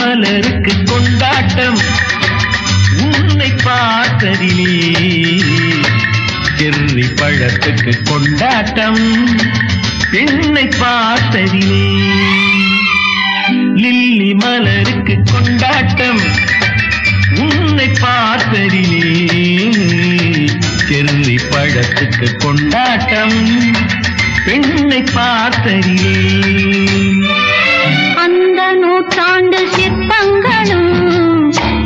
மலருக்கு கொண்டாட்டம். உன்னை பார்த்ததிலே செர்ரி பழத்துக்கு கொண்டாட்டம். பெண்ணை பார்த்ததிலே லில்லி மலருக்கு கொண்டாட்டம். உன்னை பார்த்ததிலே செர்ரி பழத்துக்கு கொண்டாட்டம். பெண்ணை பார்த்ததிலே அந்த நூற்றாண்டு சிற்பங்களும்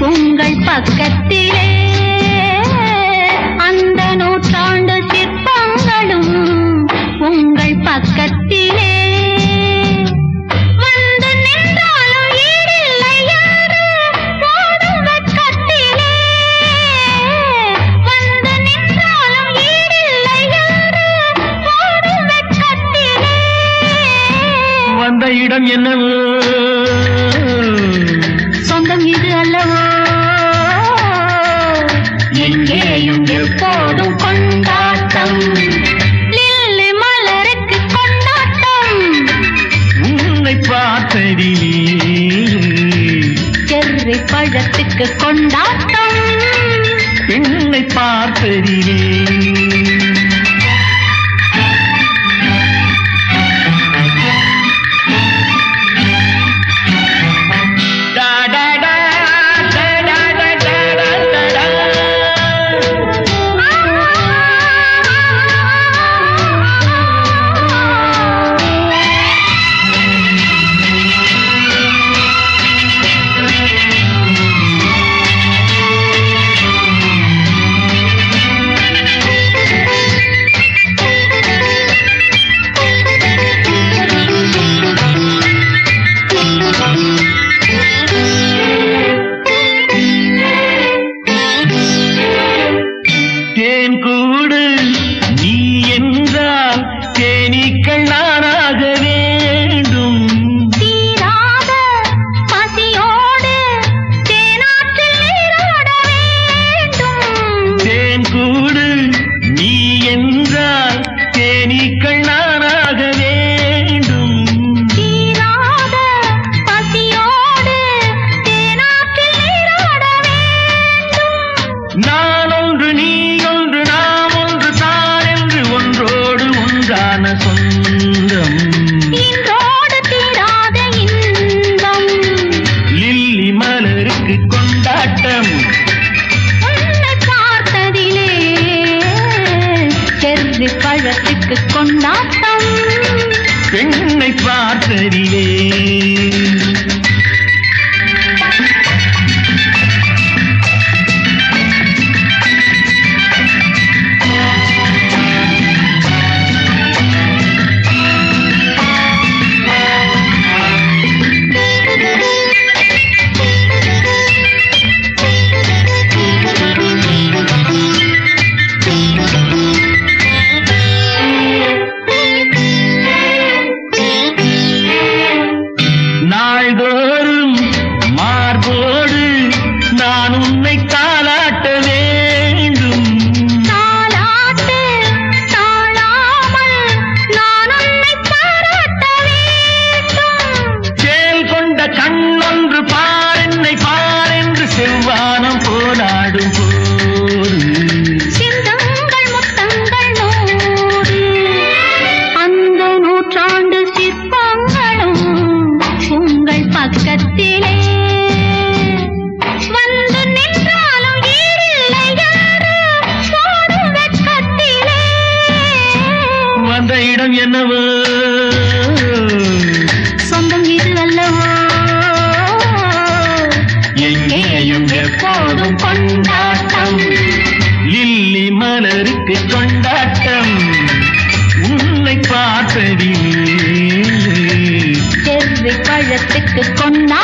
உங்கள் பக்கத்திலே. அந்த நூற்றாண்டு சிற்பங்களும் உங்கள் பக்கத்திலே. வந்து நின்றாலும் ஈடில்லை மனதிலே செர்ரி பழத்துக்கு கொண்டாட்டம். என்னை பார்ப்பதிலே. கூடு நீ என்றால் தேனீக்கள் நானாகவே. ஒன்றான சொந்தம் இன்றோடு தீராத இன்பம். லில்லி மலருக்கு கொண்டாட்டம். பார்த்ததிலே செர்ரி பழத்துக்கு கொண்டாட்டம். பெண்ணை பார்த்ததிலே கொண்டாட்டம். லில்லி மலருக்கு கொண்டாட்டம். உன்னை பார்த்ததிலே செவ்வி பழத்துக்கு கொண்டா